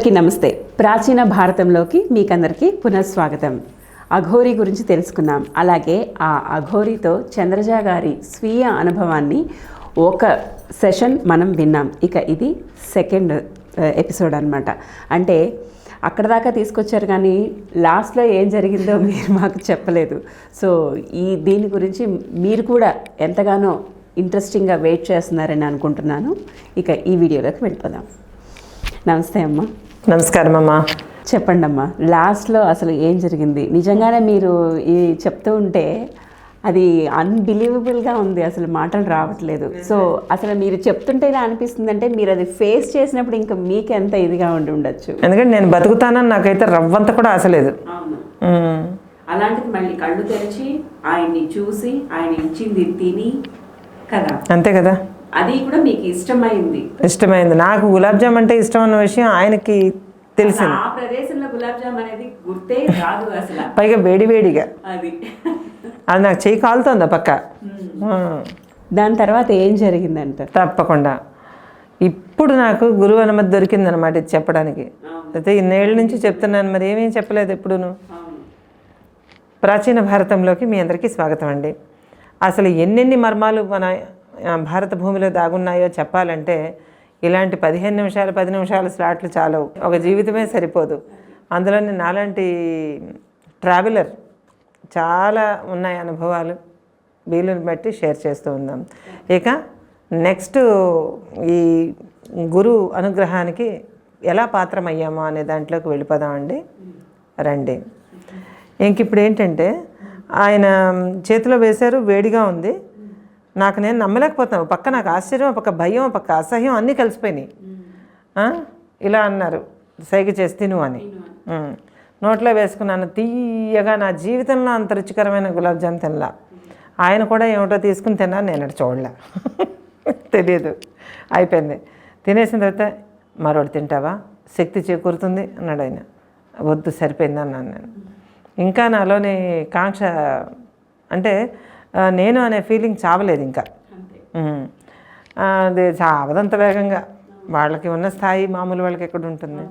అందరికీ నమస్తే. ప్రాచీన భారతంలోకి మీకందరికీ పునఃస్వాగతం. అఘోరి గురించి తెలుసుకున్నాం అలాగే ఆ అఘోరితో చంద్రజ గారి స్వీయ అనుభవాన్ని ఒక సెషన్ మనం విన్నాం. ఇక ఇది సెకండ్ ఎపిసోడ్ అనమాట అంటే అక్కడ దాకా తీసుకొచ్చారు కానీ లాస్ట్లో ఏం జరిగిందో మీరు మాకు చెప్పలేదు. సో ఈ దీని గురించి మీరు కూడా ఎంతగానో ఇంట్రెస్టింగ్గా వెయిట్ చేస్తున్నారని అనుకుంటున్నాను. ఇక ఈ వీడియోలోకి వెళ్ళిపోదాం. నమస్తే అమ్మా. నమస్కారం అమ్మా. చెప్పండి అమ్మా లాస్ట్లో అసలు ఏం జరిగింది? నిజంగానే మీరు ఈ చెప్తూ ఉంటే అది అన్బిలీవబుల్గా ఉంది అసలు మాటలు రావట్లేదు. సో అసలు మీరు చెప్తుంటే ఇలా అనిపిస్తుంది అంటే మీరు అది ఫేస్ చేసినప్పుడు ఇంకా మీకు ఎంత ఇదిగా ఉండి ఉండొచ్చు. ఎందుకంటే నేను బతుకుతానని నాకైతే రవ్వంత కూడా ఆశ లేదు. అవును. ఉమ్. అలాంటిది మళ్ళీ కళ్ళు తెరిచి ఆయన్ని చూసి ఆయన ఇచ్చింది తిని కదా? అంతే కదా? అది కూడా మీకు ఇష్టమైంది. ఇష్టమైంది. నాకు గులాబ్ జామ్ అంటే ఇష్టం అన్న విషయం ఆయనకి తెలిసింది. ఆ ప్రదేశంలో గులాబ్ జామ్ అనేది గుర్తే రాదు అసలు. పైగా వేడి వేడిగా. అది. అది నాకు చెయ్యి కాలుతోంది ఆ పక్క. దాని తర్వాత ఏం జరిగిందంట తప్పకుండా. ఇప్పుడు నాకు గురువు అనుమతి దొరికిందనమాట ఇది చెప్పడానికి. అయితే ఇన్నేళ్ళ నుంచి చెప్తున్నాను మరి ఏమీ చెప్పలేదు ఎప్పుడును ప్రాచీన భారతంలోకి మీ అందరికీ స్వాగతం అండి. అసలు ఎన్నెన్ని మర్మాలు మన భారత భూమిలో దాగున్నాయో చెప్పాలంటే ఇలాంటి పదిహేను నిమిషాలు పది నిమిషాల స్లాట్లు చాలవు. ఒక జీవితమే సరిపోదు. అందులోనే నాలాంటి ట్రావెలర్ చాలా ఉన్నాయి అనుభవాలు. వీలుని బట్టి షేర్ చేస్తూ ఉందాం. ఇక నెక్స్ట్ ఈ గురు అనుగ్రహానికి ఎలా పాత్రమయ్యామో అనే దాంట్లోకి వెళ్ళిపోదామండి రండి. ఇంక ఇప్పుడు ఏంటంటే ఆయన చేతిలో వేశారు వేడిగా ఉంది. నాకు నేను నమ్మలేకపోతాను ఒక పక్క నాకు ఆశ్చర్యం ఒక పక్క భయం ఒక పక్క అసహ్యం అన్నీ కలిసిపోయినాయి? ఇలా అన్నారు. సైగ చేసి తిను అని. నోట్లో వేసుకున్నాను. తీయగా నా జీవితంలో అంత రుచికరమైన గులాబ్ జామ్ తినలా. ఆయన కూడా ఏమిటో తీసుకుని తిన్నా నేను అటు చూడలే. తెలియదు అయిపోయింది. తినేసిన తర్వాత మరొకటి తింటావా? శక్తి చేకూరుతుంది అన్నాడు ఆయన. వద్దు సరిపోయింది అన్నాను నేను. ఇంకా నాలోని కాంక్ష అంటే నేను అనే ఫీలింగ్ చావలేదు ఇంకా. అది చావదంత వేగంగా. వాళ్ళకి ఉన్న స్థాయి మామూలు వాళ్ళకి ఎక్కడ ఉంటుంది?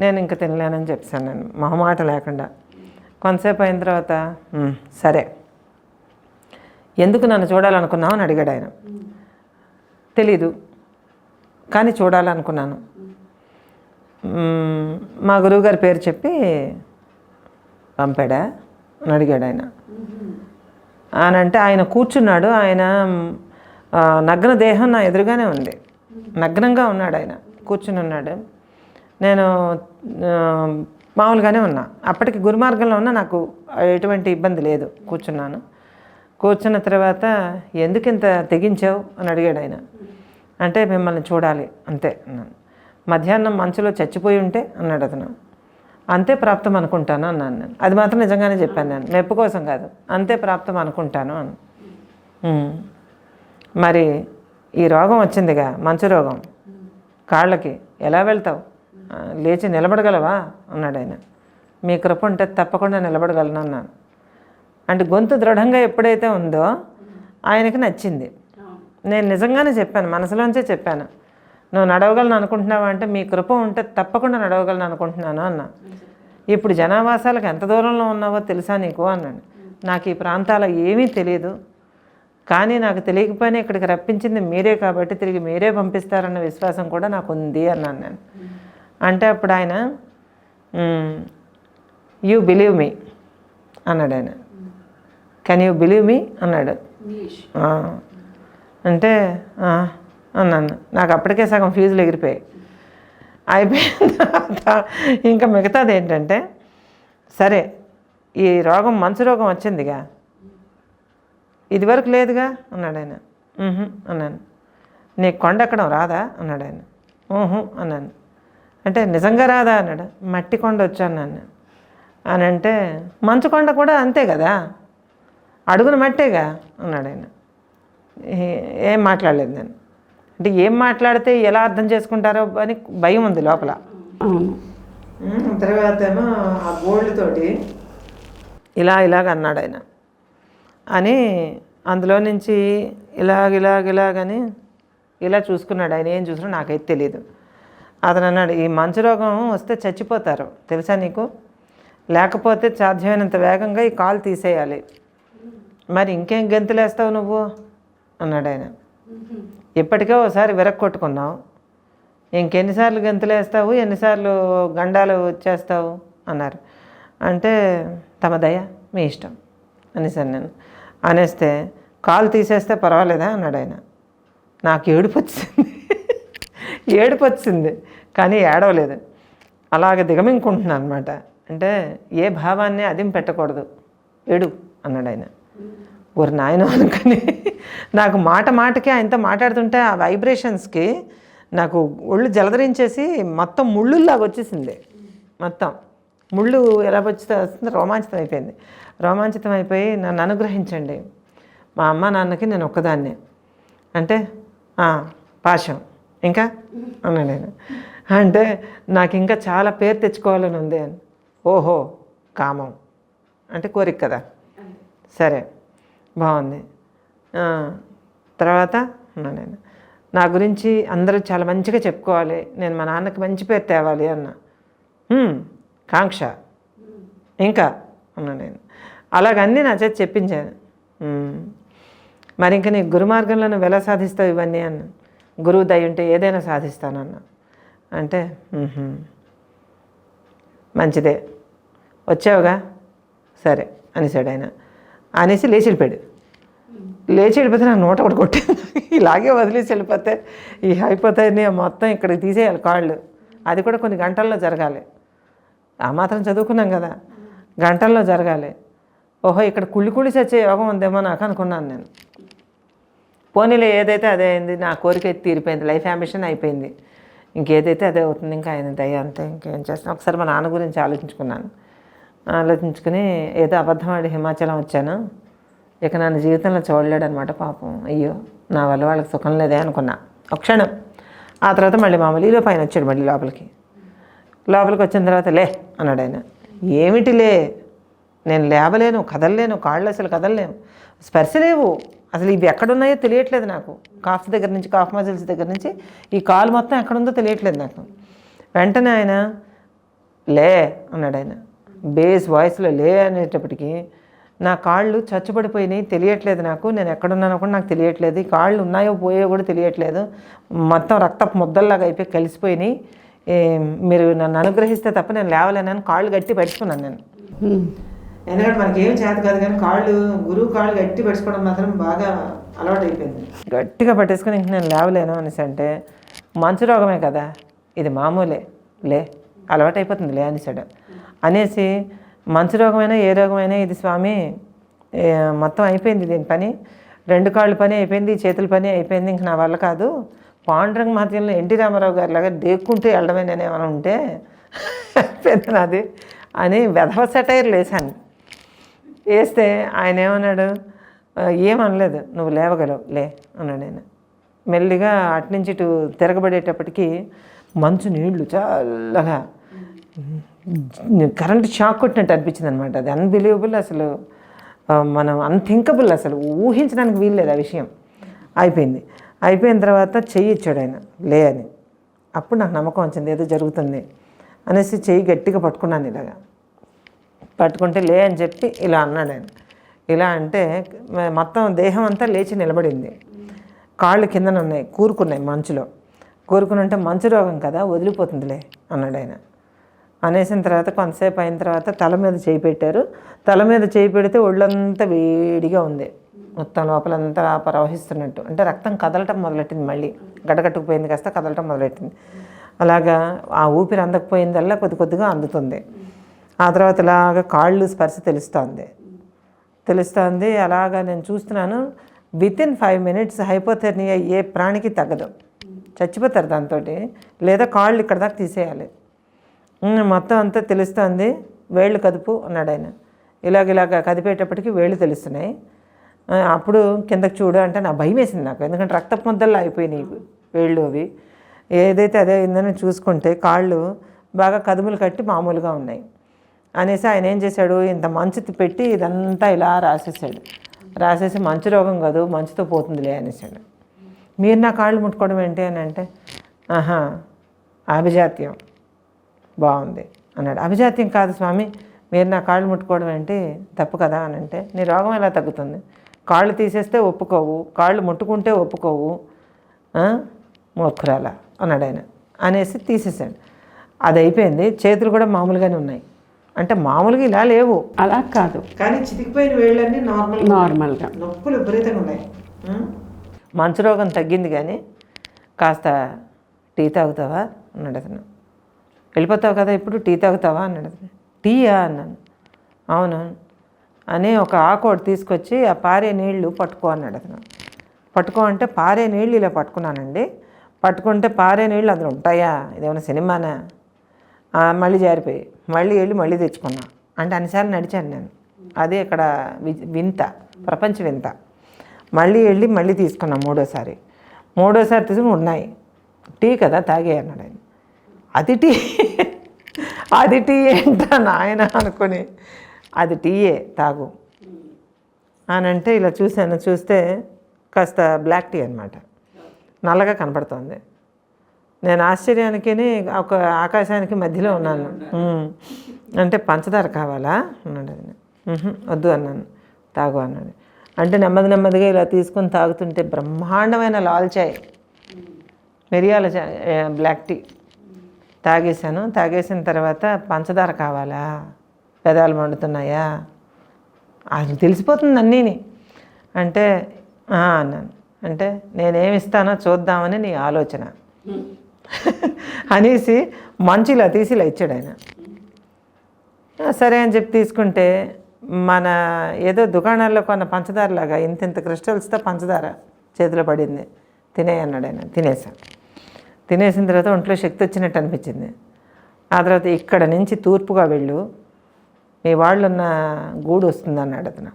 నేను ఇంకా తినలేనని చెప్పాను నేను. మొహమాట లేకుండా. కొంతసేపు అయిన తర్వాత "ఉమ్, సరే. ఎందుకు నన్ను చూడాలనుకున్నావు అని అడిగాడు ఆయన. తెలీదు. కానీ చూడాలనుకున్నాను. మా గురువుగారి పేరు చెప్పి పంపాడా? అని అడిగాడు ఆయన. అని అంటే ఆయన కూర్చున్నాడు ఆయన నగ్న దేహం నా ఎదురుగానే ఉంది. నగ్నంగా ఉన్నాడు ఆయన కూర్చుని ఉన్నాడు. నేను మామూలుగానే ఉన్నా. అప్పటికి గురుమార్గంలో ఉన్నా నాకు ఎటువంటి ఇబ్బంది లేదు కూర్చున్నాను. కూర్చున్న తర్వాత ఎందుకు ఇంత తెగించావు? అని అడిగాడు ఆయన. అంటే మిమ్మల్ని చూడాలి అంతే అన్నాను. మధ్యాహ్నం మంచులో చచ్చిపోయి ఉంటే అన్నాడు అతను. అంతే ప్రాప్తం అనుకుంటాను అన్నాను నేను. అది మాత్రం నిజంగానే చెప్పాను నేను. మెప్పు కోసం కాదు. అంతే ప్రాప్తం అనుకుంటాను అని. మరి ఈ రోగం వచ్చిందిగా మంచు రోగం. కాళ్ళకి ఎలా వెళ్తావు? లేచి నిలబడగలవా? అన్నాడు ఆయన. మీ కృప ఉంటే తప్పకుండా నిలబడగలను అన్నాను. అంటే గొంతు దృఢంగా ఎప్పుడైతే ఉందో ఆయనకి నచ్చింది. నేను నిజంగానే చెప్పాను మనసులోంచే చెప్పాను. నువ్వు నడవగలను అనుకుంటున్నావా అంటే మీ కృప ఉంటే తప్పకుండా నడవగలను అనుకుంటున్నాను అన్నా. ఇప్పుడు జనావాసాలకు ఎంత దూరంలో ఉన్నావో తెలుసా నీకు? అన్నాడు. నాకు ఈ ప్రాంతాల ఏమీ తెలియదు కానీ నాకు తెలియకపోయినా ఇక్కడికి రప్పించింది మీరే కాబట్టి తిరిగి మీరే పంపిస్తారన్న విశ్వాసం కూడా నాకు ఉంది అన్నాను నేను. అంటే అప్పుడు ఆయన యూ బిలీవ్ మీ అన్నాడు ఆయన. కెన్ యూ బిలీవ్ మీ అన్నాడు. అంటే అన్నాను. నాకు అప్పటికే సగం ఫీజులు ఎగిరిపోయాయి. అయిపోయిన తర్వాత ఇంకా మిగతాది ఏంటంటే సరే ఈ రోగం మంచు రోగం వచ్చిందిగా. ఇదివరకు లేదుగా? అన్నాడు ఆయన. అన్నాను. నీకు కొండ ఎక్కడం రాదా? అన్నాడు ఆయన. ఊహు అన్నాను. అంటే నిజంగా రాదా? అన్నాడు. మట్టి కొండ వచ్చాను నేను అని అంటే మంచు కొండ కూడా అంతే కదా? అడుగున మట్టేగా? అన్నాడు ఆయన. ఏం మాట్లాడలేదు నేను. అంటే ఏం మాట్లాడితే ఎలా అర్థం చేసుకుంటారో అని భయం ఉంది లోపల. తర్వాత ఏమో ఆ గోల్డ్ తోటి ఇలా ఇలాగ అన్నాడు ఆయన. అని అందులో నుంచి ఇలాగ ఇలాగ ఇలాగని ఇలా చూసుకున్నాడు ఆయన. ఏం చూసినా నాకైతే తెలియదు అతను అన్నాడు ఈ మంచు రోగం వస్తే చచ్చిపోతారు. తెలుసా నీకు? లేకపోతే సాధ్యమైనంత వేగంగా ఈ కాలు తీసేయాలి. మరి ఇంకేం గెంతులు వేస్తావు నువ్వు? అన్నాడు ఆయన. ఇప్పటికే ఒకసారి విరక్కొట్టుకున్నావు ఇంకెన్నిసార్లు గెంతులు వేస్తావు ఎన్నిసార్లు గండాలు వచ్చేస్తావు అన్నారు. అంటే తమ దయ మీ ఇష్టం అనేసాను నేను. అనేస్తే కాలు తీసేస్తే పర్వాలేదా అన్నాడు ఆయన. నాకు ఏడుపు వచ్చింది. ఏడుపు వచ్చింది కానీ ఏడవలేదు. అలాగ దిగమింగుకుంటున్నాను అనమాట అంటే ఏ భావాన్ని అదిం పెట్టకూడదు ఏడు అన్నాడు ఆయన. ఊరు నాయన అనుకుని నాకు మాట మాటకి ఆయనతో మాట్లాడుతుంటే ఆ వైబ్రేషన్స్కి నాకు ఒళ్ళు జలదరించేసి మొత్తం ముళ్ళులాగా వచ్చేసింది. మొత్తం. ముళ్ళు ఎలా వచ్చితే వస్తుంది రోమాంచితం అయిపోయింది. రోమాంచితం అయిపోయి నన్ను అనుగ్రహించండి. మా అమ్మ నాన్నకి నేను ఒక్కదాన్నే. అంటే పాశం. ఇంకా? అన్నా నేను. అంటే నాకు ఇంకా చాలా పేరు తెచ్చుకోవాలని ఉంది అని. ఓహో కామం. అంటే కోరిక కదా. సరే బాగుంది. తర్వాత అన్నా నేను. నా గురించి అందరూ చాలా మంచిగా చెప్పుకోవాలి. నేను మా నాన్నకి మంచి పేరు తేవాలి అన్న. కాంక్ష. ఇంకా అన్నా నేను. అలాగన్నీ నా చేతి చెప్పించాను. మరి ఇంకా నీ గురు మార్గంలో నువ్వు ఎలా సాధిస్తావు ఇవన్నీ అన్న. గురువు దయ ఉంటే ఏదైనా సాధిస్తానన్న అంటే మంచిదే. వచ్చావుగా? సరే అనేసాడు ఆయన. అనేసి లేచిపోయాడు లేచి వెళ్ళిపోతే నా నోట ఒకటి కొట్టింది ఇలాగే వదిలేసి వెళ్ళిపోతే ఈ అయిపోతాయని మొత్తం ఇక్కడికి తీసేయాలి కాళ్ళు. అది కూడా కొన్ని గంటల్లో జరగాలి. ఆ మాత్రం చదువుకున్నాం కదా. గంటల్లో జరగాలి. ఓహో ఇక్కడ కుళ్ళి కుళ్ళి చచ్చే యోగం ఉందేమో నాకు అనుకున్నాను నేను. పోనీలే ఏదైతే అదే అయింది నా కోరిక అయితే తీరిపోయింది. లైఫ్ అంబిషన్ అయిపోయింది. ఇంకేదైతే అదే అవుతుంది ఇంకా ఆయన దయ అంతే ఇంకేం చేస్తాను ఒకసారి మా నాన్న గురించి ఆలోచించుకున్నాను. ఆలోచించుకుని ఏదో అబద్ధం ఆడి హిమాచలం వచ్చాను. ఇక నన్ను జీవితంలో చూడలేడు అనమాట పాపం. అయ్యో నా వల్ల వాళ్ళకి సుఖం లేదే అనుకున్నా. ఒక క్షణం. ఆ తర్వాత మళ్ళీ మామూలు ఈలో పైన వచ్చాడు మళ్ళీ లోపలికి. లోపలికి వచ్చిన తర్వాత లే అన్నాడు ఆయన. ఏమిటిలే నేను లేవలేను కదలలేను కాళ్ళు అసలు కదలలేము స్పర్శ లేవు. అసలు ఇవి ఎక్కడున్నాయో తెలియట్లేదు నాకు. కాఫ్ దగ్గర నుంచి కాఫ్ మజిల్స్ దగ్గర నుంచి ఈ కాలు మొత్తం ఎక్కడుందో తెలియట్లేదు నాకు. వెంటనే ఆయన లే అన్నాడు ఆయన. బేస్ వాయిస్లో లే అనేటప్పటికీ నా కాళ్ళు చచ్చుపడిపోయినాయి తెలియట్లేదు నాకు. నేను ఎక్కడున్నానో కూడా నాకు తెలియట్లేదు. ఈ కాళ్ళు ఉన్నాయో పోయో కూడా తెలియట్లేదు. మొత్తం రక్తపు ముద్దల్లాగా అయిపోయి కలిసిపోయినాయి. మీరు నన్ను అనుగ్రహిస్తే తప్ప నేను లేవలేనని కాళ్ళు గట్టి పెట్టుకున్నాను నేను. ఎందుకంటే మనకి ఏం చేత కాదు కానీ కాళ్ళు గురువు కాళ్ళు గట్టి పెట్టుకోవడం మాత్రం బాగా అలవాటు అయిపోయింది గట్టిగా పట్టేసుకొని ఇంక నేను లేవలేను అనేసి అంటే మంచు రోగమే కదా. ఇది మామూలే. లే అలవాటు అయిపోతుంది లే అనేసాడు. అనేసి మంచి రోగమైనా ఏ రోగమైనా ఇది స్వామి మొత్తం అయిపోయింది దీని పని. రెండు కాళ్ళు పని అయిపోయింది చేతుల పని అయిపోయింది ఇంక నా వల్ల కాదు. పాండురంగ మహత్యంలో ఎన్టీ రామారావు గారి లాగా డేక్కుంటూ వెళ్ళడమే నేను ఏమైనా ఉంటే పెద్ద నాది అని వెధవ సెటైర్ లేశాను. వేస్తే ఆయన ఏమన్నాడు ఏమనలేదు నువ్వు లేవగలవు లే అన్నాడు ఆయన. మెల్లిగా అట్నుంచి ఇటు తిరగబడేటప్పటికి మంచు నీళ్ళు చల్లగా కరెంట్ షాక్ కొట్టినట్టు అనిపించింది అనమాట అది అన్బిలీవబుల్ అసలు మనం అన్థింకబుల్ అసలు. ఊహించడానికి వీల్లేదు ఆ విషయం. అయిపోయింది. అయిపోయిన తర్వాత చెయ్యి ఇచ్చాడు ఆయన లే అని. అప్పుడు నాకు నమ్మకం వచ్చింది ఏదో జరుగుతుంది అనేసి చెయ్యి గట్టిగా పట్టుకున్నాను ఇలాగా. పట్టుకుంటే లే అని చెప్పి ఇలా అన్నాడు ఆయన. ఇలా అంటే మొత్తం దేహం అంతా లేచి నిలబడింది. కాళ్ళు కిందన ఉన్నాయి కూరుకున్నాయి మంచులో. కూరుకుని ఉంటే మంచు రోగం కదా వదిలిపోతుందిలే అన్నాడు ఆయన. అనేసిన తర్వాత కొంతసేపు అయిన తర్వాత తల మీద చేయి పెట్టారు. తల మీద చేయి పెడితే ఒళ్ళంతా వేడిగా ఉంది. మొత్తం లోపలంతా ప్రవహిస్తున్నట్టు. అంటే రక్తం కదలటం మొదలెట్టింది మళ్ళీ. గడగట్టుకుపోయింది కాస్త కదలటం మొదలెట్టింది. అలాగా ఆ ఊపిరి అందకపోయిందల్లా కొద్ది కొద్దిగా అందుతుంది. ఆ తర్వాత ఇలాగా కాళ్ళు స్పర్శ తెలుస్తోంది. తెలుస్తోంది. అలాగా నేను చూస్తున్నాను. With in five minutes hypothermia ఏ ప్రాణికి తగ్గదు. చచ్చిపోతారు దాంతో లేదా కాళ్ళు ఇక్కడ దాకా తీసేయాలి. మొత్తం అంతా తెలుస్తుంది వేళ్ళు కదుపు అన్నాడు ఆయన. ఇలాగ ఇలాగ కదిపేటప్పటికి వేళ్ళు తెలుస్తున్నాయి. అప్పుడు కిందకి చూడు అంటే నా భయం వేసింది నాకు. ఎందుకంటే రక్తపు ముద్దల్లో అయిపోయినాయి వేళ్ళు అవి. ఏదైతే అదే అయిందని చూసుకుంటే కాళ్ళు బాగా కదుములు కట్టి మామూలుగా ఉన్నాయి. అనేసి ఆయన ఏం చేశాడు ఇంత మంచు పెట్టి ఇదంతా ఇలా రాసేసాడు. రాసేసి మంచు రోగం కాదు మంచుతో పోతుందిలే అనేసాడు. మీరు నా కాళ్ళు ముట్టుకోవడం ఏంటి? అని అంటే ఆహా అభిజాత్యం బాగుంది అన్నాడు. అభిజాత్యం కాదు స్వామి మీరు నా కాళ్ళు ముట్టుకోవడం ఏంటి తప్పు కదా అని అంటే నీ రోగం ఎలా తగ్గుతుంది? కాళ్ళు తీసేస్తే ఒప్పుకోవు కాళ్ళు ముట్టుకుంటే ఒప్పుకోవు? మూర్ఖురాల అన్నాడు ఆయన. అనేసి తీసేసాడు అది అయిపోయింది. చేతులు కూడా మామూలుగానే ఉన్నాయి. అంటే మామూలుగా ఇలా లేవు. అలా కాదు. కానీ చితికిపోయిన వేళ్ళన్నీ నార్మల్ నార్మల్గా. నొప్పులు విపరీతంగా ఉన్నాయి? మంచు రోగం తగ్గింది కానీ కాస్త టీ తాగుతావా? అన్నాడు అతను. వెళ్ళిపోతావు కదా ఇప్పుడు? టీ తాగుతావా? అన్నాడు. టీయా? అన్నాను. అవును. అని ఒక ఆకు తీసుకొచ్చి ఆ పారే నీళ్ళు పట్టుకో అన్నాడు అతను. పట్టుకో అంటే పారే నీళ్ళు ఇలా పట్టుకున్నానండి. పట్టుకుంటే పారే నీళ్ళు అందులో ఉంటాయా? ఇదేమైనా సినిమానా? మళ్ళీ జారిపోయి. మళ్ళీ వెళ్ళి మళ్ళీ తెచ్చుకున్నా. అంటే అన్నిసార్లు నడిచాను నేను. అదే ఇక్కడ వి- వింత ప్రపంచ వింత. మళ్ళీ వెళ్ళి మళ్ళీ తీసుకున్నాను మూడోసారి. మూడోసారి తీసుకుని ఉన్నాయి. టీ కదా తాగే అన్నాడు ఆయన. అది టీ. అది టీ ఏంట నాయన అనుకొని. అది టీయే తాగు. అని అంటే ఇలా చూశాను చూస్తే కాస్త బ్లాక్ టీ అనమాట నల్లగా కనపడుతోంది. నేను ఆశ్చర్యానికి ఒక ఆకాశానికి మధ్యలో ఉన్నాను. అంటే పంచదార కావాలా? అన్నాడు ఆయన. వద్దు అన్నాను. తాగు అన్నాడు. అంటే నెమ్మది నెమ్మదిగా ఇలా తీసుకొని తాగుతుంటే బ్రహ్మాండమైన లాల్ చాయ్ మిరియాల చాయ్ బ్లాక్ టీ. తాగేశాను. తాగేసిన తర్వాత పంచదార కావాలా? పెదాలు మండుతున్నాయా? అది తెలిసిపోతుంది అన్నీని. అంటే అన్నాను. అంటే నేనేమి ఇస్తానో చూద్దామని నీ ఆలోచన. అనేసి మంచిలా తీసి ఇలా ఇచ్చాడు ఆయన. సరే అని చెప్పి తీసుకుంటే మన ఏదో దుకాణాల్లో కొన్న పంచదారలాగా ఇంత ఇంత క్రిస్టల్స్తో పంచదార చేతిలో పడింది. తినే అన్నాడు ఆయన. తినేసాను తినేసిన తర్వాత ఒంట్లో శక్తి వచ్చినట్టు అనిపించింది. ఆ తర్వాత ఇక్కడ నుంచి తూర్పుగా వెళ్ళు. మీ వాళ్ళు ఉన్న గూడు వస్తుంది అన్నాడు అతను.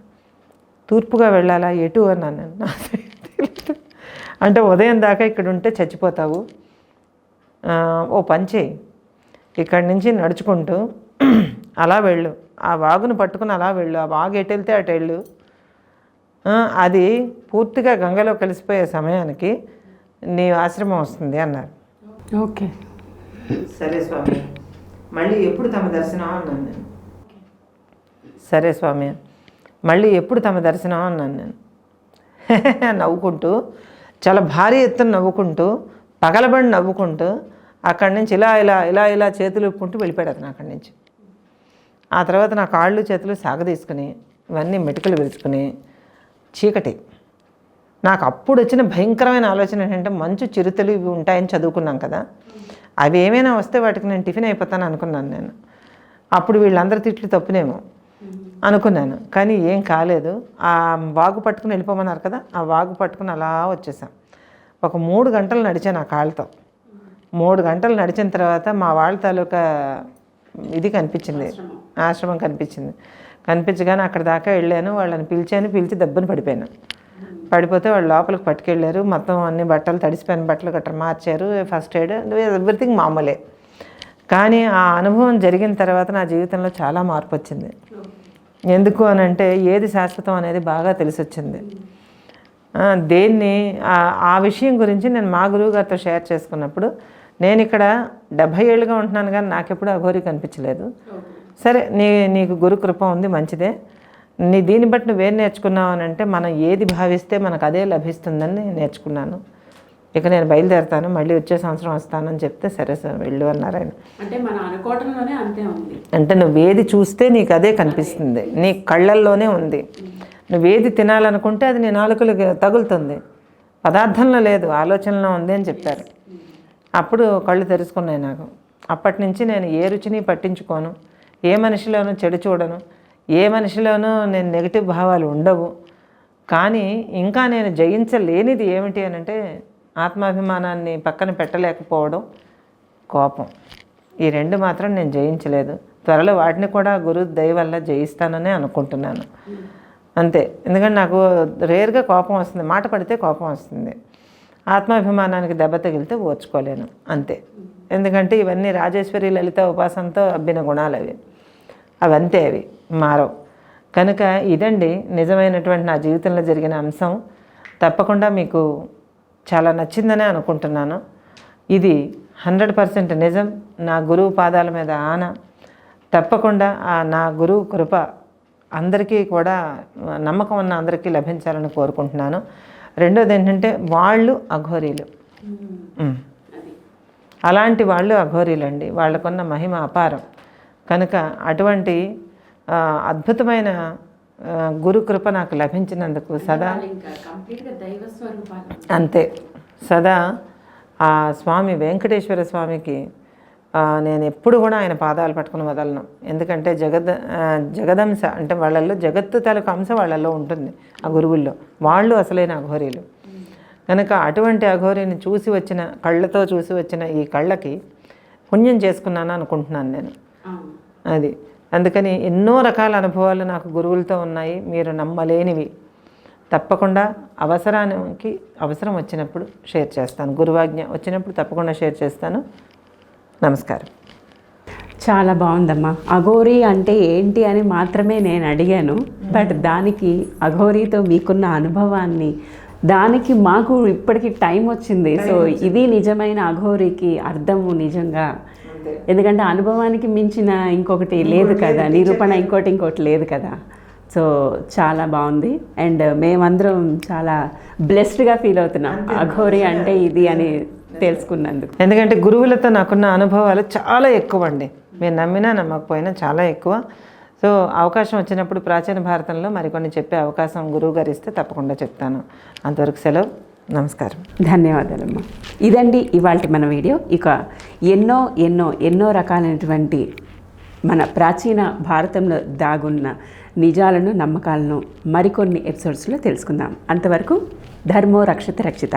తూర్పుగా వెళ్ళాలా? ఎటు? అన్నాను అంటే ఉదయం దాకా ఇక్కడ ఉంటే చచ్చిపోతావు. ఓ పని ఇక్కడి నుంచి నడుచుకుంటూ అలా వెళ్ళు. ఆ వాగును పట్టుకుని అలా వెళ్ళు. ఆ వాగు ఎటు వెళ్తే అటు వెళ్ళు. అది పూర్తిగా గంగలో కలిసిపోయే సమయానికి నీ ఆశ్రమం వస్తుంది అన్నారు. ఓకే. సరే స్వామి. మళ్ళీ ఎప్పుడు తమ దర్శనం అన్నాను నేను సరే స్వామి. మళ్ళీ ఎప్పుడు తమ దర్శనం అన్నాను నేను నవ్వుకుంటూ చాలా భారీ ఎత్తున నవ్వుకుంటూ పగలబడి నవ్వుకుంటూ అక్కడి నుంచి ఇలా ఇలా ఇలా ఇలా చేతులు ఇప్పుకుంటూ వెళ్ళిపోయాడు అతను అక్కడి నుంచి. ఆ తర్వాత నా కాళ్ళు చేతులు సాగదీసుకుని ఇవన్నీ మెటుకలు విరుచుకుని చీకటి. నాకు అప్పుడు వచ్చిన భయంకరమైన ఆలోచన ఏంటంటే మంచు చిరుతలు ఇవి ఉంటాయని చదువుకున్నాం కదా. అవి ఏమైనా వస్తే వాటికి నేను టిఫిన్ అయిపోతాను అనుకున్నాను నేను. అప్పుడు వీళ్ళందరి తిట్లు తప్పునేమో అనుకున్నాను. కానీ ఏం కాలేదు. ఆ వాగు పట్టుకుని వెళ్ళిపోమన్నారు కదా ఆ వాగు పట్టుకుని అలా వచ్చేసాం. ఒక మూడు గంటలు నడిచాను ఆ కాళ్ళతో. మూడు గంటలు నడిచిన తర్వాత మా వాళ్ళ తాలూకా ఇది కనిపించింది. ఆశ్రమం. కనిపించింది. కనిపించగానే అక్కడ దాకా వెళ్ళాను. వాళ్ళని పిలిచాను పిలిచి దెబ్బని పడిపోయాను. పడిపోతే వాళ్ళు లోపలికి పట్టుకెళ్ళారు. మొత్తం అన్ని బట్టలు తడిసిపోయిన బట్టలు గట్రా మార్చారు. First aid. ఎవ్రీథింగ్ మామూలే. కానీ ఆ అనుభవం జరిగిన తర్వాత నా జీవితంలో చాలా మార్పు వచ్చింది. ఎందుకు అని అంటే ఏది శాశ్వతం అనేది బాగా తెలిసి వచ్చింది ఆ, దేన్ని ఆ- ఆ విషయం గురించి నేను మా గురువు గారితో షేర్ చేసుకున్నప్పుడు నేను ఇక్కడ డెబ్భై ఏళ్ళుగా ఉంటున్నాను కానీ నాకెప్పుడు అఘోరి కనిపించలేదు. సరే నీ నీకు గురు కృప ఉంది మంచిదే. నీ దీన్ని బట్టి నువ్వేం నేర్చుకున్నావు అని అంటే మనం ఏది భావిస్తే మనకు అదే లభిస్తుందని నేర్చుకున్నాను. ఇక నేను బయలుదేరుతాను మళ్ళీ వచ్చే సంవత్సరం వస్తానని చెప్తే సరే సార్ వెళ్ళు అన్నారు ఆయన. అంటే మన అనుకోవటంలోనే అంతే ఉంది. అంటే నువ్వేది చూస్తే నీకు అదే కనిపిస్తుంది. నీ కళ్ళల్లోనే ఉంది. నువ్వేది తినాలనుకుంటే అది నీ నాలుకలకు తగులుతుంది. పదార్థంలో లేదు ఆలోచనలో ఉంది అని చెప్పారు. అప్పుడు కళ్ళు తెరుచుకున్నాయి నాకు. అప్పటి నుంచి నేను ఏ రుచిని పట్టించుకోను ఏ మనిషిలోనూ చెడు చూడను ఏ మనిషిలోనూ నేను నెగిటివ్ భావాలు ఉండవు. కానీ ఇంకా నేను జయించలేనిది ఏమిటి అని అంటే ఆత్మాభిమానాన్ని పక్కన పెట్టలేకపోవడం కోపం. ఈ రెండు మాత్రం నేను జయించలేదు. త్వరలో వాటిని కూడా గురు దయ వల్ల జయిస్తానని అనుకుంటున్నాను. అంతే. ఎందుకంటే నాకు రేర్గా కోపం వస్తుంది. మాట పడితే కోపం వస్తుంది. ఆత్మాభిమానానికి దెబ్బ తగిలితే ఓర్చుకోలేను. అంతే. ఎందుకంటే ఇవన్నీ రాజేశ్వరి లలిత ఉపాసనతో అబ్బిన గుణాలు అవి. అవి అంతే అవి మారవు. కనుక ఇదండి నిజమైనటువంటి నా జీవితంలో జరిగిన అంశం. తప్పకుండా మీకు చాలా నచ్చిందనే అనుకుంటున్నాను. ఇది హండ్రెడ్ పర్సెంట్ నిజం. నా గురువు పాదాల మీద ఆన. తప్పకుండా ఆ నా గురువు కృప అందరికీ కూడా నమ్మకం ఉన్న అందరికీ లభించాలని కోరుకుంటున్నాను. రెండోది ఏంటంటే వాళ్ళు అఘోరీలు. అలాంటి వాళ్ళు అఘోరీలండి. వాళ్ళకున్న మహిమ అపారం. కనుక అటువంటి అద్భుతమైన గురు కృప నాకు లభించినందుకు సదా అంతే. సదా ఆ స్వామి వెంకటేశ్వర స్వామికి నేను ఎప్పుడు కూడా ఆయన పాదాలు పట్టుకుని వదలను. ఎందుకంటే జగద్ జగదంశ అంటే వాళ్ళల్లో జగత్తు తాలూకు అంశ వాళ్ళల్లో ఉంటుంది ఆ గురువుల్లో. వాళ్ళు అసలైన అఘోరీలు. కనుక అటువంటి అఘోరిని చూసి వచ్చిన కళ్ళతో చూసి వచ్చిన ఈ కళ్ళకి పుణ్యం చేసుకున్నాను అనుకుంటున్నాను నేను. అది. అందుకని ఎన్నో రకాల అనుభవాలు నాకు గురువులతో ఉన్నాయి. మీరు నమ్మలేనివి. తప్పకుండా అవసరానికి అవసరం వచ్చినప్పుడు షేర్ చేస్తాను. గురువాజ్ఞ వచ్చినప్పుడు తప్పకుండా షేర్ చేస్తాను. నమస్కారం. చాలా బాగుందమ్మా. అఘోరీ అంటే ఏంటి అని మాత్రమే నేను అడిగాను. బట్ దానికి అఘోరీతో మీకున్న అనుభవాన్ని దానికి మాకు ఇప్పటికి టైం వచ్చింది. సో ఇది నిజమైన అఘోరీకి అర్థము నిజంగా. ఎందుకంటే అనుభవానికి మించిన ఇంకొకటి లేదు కదా నిరూపణ ఇంకోటి ఇంకోటి లేదు కదా. సో చాలా బాగుంది. అండ్ మేమందరం చాలా బ్లెస్డ్గా ఫీల్ అవుతున్నాం. అఘోరీ అంటే ఇది అని తెలుసుకున్నందుకు. ఎందుకంటే గురువులతో నాకున్న అనుభవాలు చాలా ఎక్కువ అండి మీరు నమ్మినా నమ్మకపోయినా చాలా ఎక్కువ. సో అవకాశం వచ్చినప్పుడు ప్రాచీన భారతంలో మరికొన్ని చెప్పే అవకాశం గురువు గారు ఇస్తే తప్పకుండా చెప్తాను. అంతవరకు సెలవు. నమస్కారం. ధన్యవాదాలమ్మా. ఇదండి ఇవాళ మన వీడియో. ఇక ఎన్నో ఎన్నో ఎన్నో రకాలైనటువంటి మన ప్రాచీన భారతంలో దాగున్న నిజాలను నమ్మకాలను మరికొన్ని ఎపిసోడ్స్లో తెలుసుకుందాం. అంతవరకు ధర్మో రక్షిత రక్షిత.